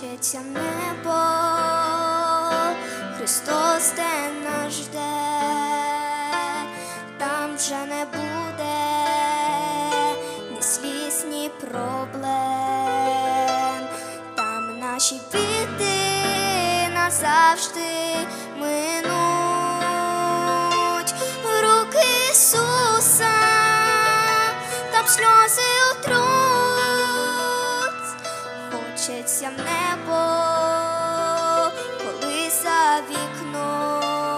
хочеться небо, Христос де нас жде, там вже не буде ні сліз, ні проблем, там наші біди назавжди. Минуть хочеться в небо, коли за вікном.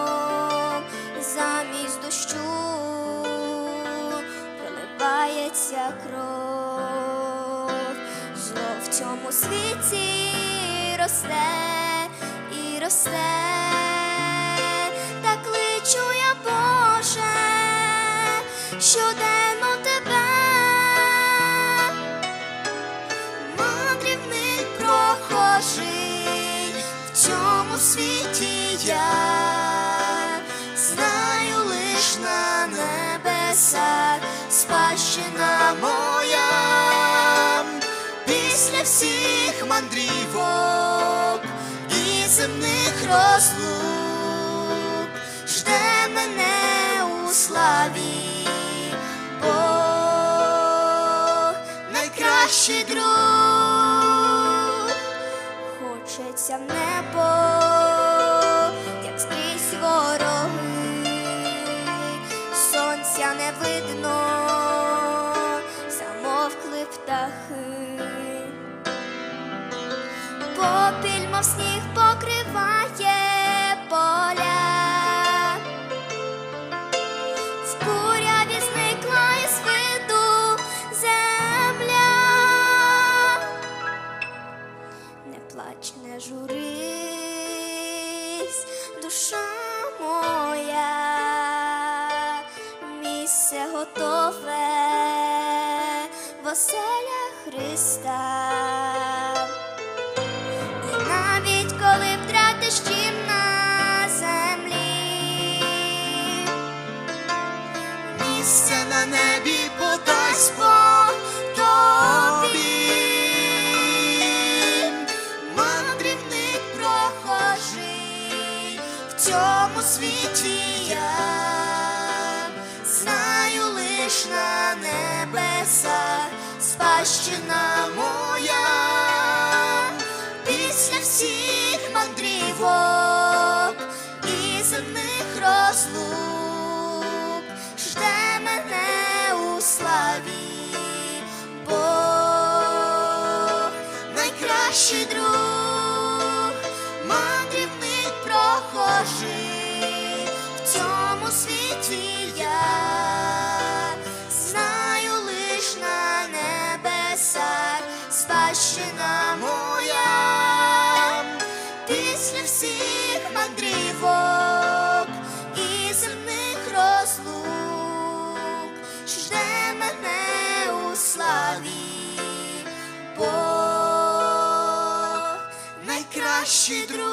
Замість дощу проливається кров, зло в цьому світі росте і росте, та кличу я Боже, щоденно світі я. Знаю лиш на небесах спадщина моя. Після всіх мандрівок і земних розлук жде мене у славі Бог. Найкращий друг. Хочеться небо, сонця не видно, замовкли птахи, попіль, мов сніг покриває поля. В куряві зникла із виду земля. Не плач, не журись, душа моя, готове в Христа. І навіть коли втратиш дім на землі, місце на небі подасть Бог тобі. Мандрівник прохожий в цьому світі я знаю лиш на небесах спадщина моя. Після всіх мандрівок і земних розлук жде мене у славі Бог. Найкращий друг, кращий друг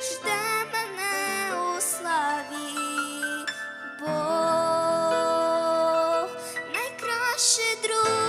жде мене у славі, Бог найкращий друг.